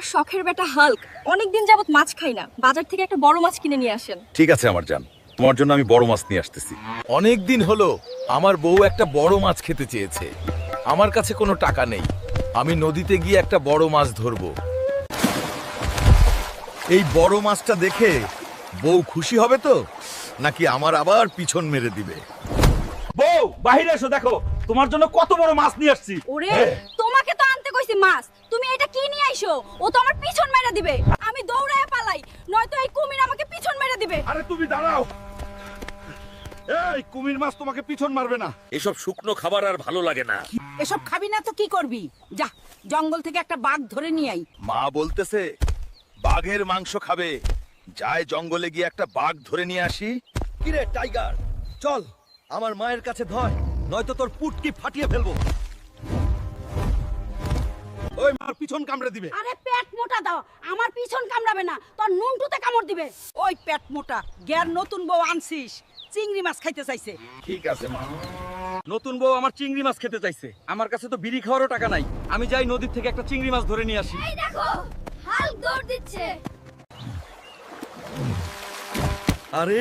আমার শখের বেটা হাল্ক। অনেকদিন যাবত মাছ খাই না। বাজার থেকে একটা বড় মাছ কিনে নিয়ে আসেন। ঠিক আছে আমার জান। তোমার জন্য আমি বড় মাছ নিয়ে আসতেছি। অনেক দিন হলো আমার বউ একটা বড় মাছ খেতে চেয়েছে। আমার কাছে কোনো টাকা নেই। আমি নদীতে গিয়ে একটা বড় মাছ ধরবো। এই বড় মাছটা দেখে বউ খুশি হবে তো? নাকি আমার আবার পিছন মেরে দিবে? বউ বাহিরে এসো দেখো। তোমার জন্য কত বড় মাছ নিয়ে আসছি। ওরে তোমাকে তো আনতে কইছি মাছ। আইছো ও তো আমার পিছন মেরে দিবে। আমি দৌড়ায় পালাই। নয়তো এই কুমির আমাকে পিছন মেরে দিবে। আরে তুমি দাঁড়াও। এই কুমির মাছ তোমাকে পিছন মারবে না। এসব শুকনো খাবার আর ভালো লাগে না। এসব খাবি না তো কি করবি? যা জঙ্গল থেকে একটা বাঘ ধরে নিয়ে আই মা বলতেছে বাঘের মাংস খাবে। যায় জঙ্গলে গিয়ে একটা বাঘ ধরে নিয়ে আসি। কিরে টাইগার চল আমার মায়ের কাছে ধয় নয়তো তোর পুটকি ফাটিয়ে ফেলব। ওই মার পিছন কামড়ে দিবে। আরে পেট মোটা দাও আমার পিছন কামড়াবে না তোর নুনটুতে কামড় দিবে। ওই পেট মোটা গ্যার নতুন বউ আনছিস চিংড়ি মাছ খাইতে চাইছে। ঠিক আছে মা। নতুন বউ আমার চিংড়ি মাছ খেতে চাইছে। আমার কাছে তো বিড়ি খাওয়ারও টাকা নাই। আমি যাই নদীর থেকে একটা চিংড়ি মাছ ধরে নিয়ে আসি। এই দেখো হাল্ক দৌড় দিচ্ছে। আরে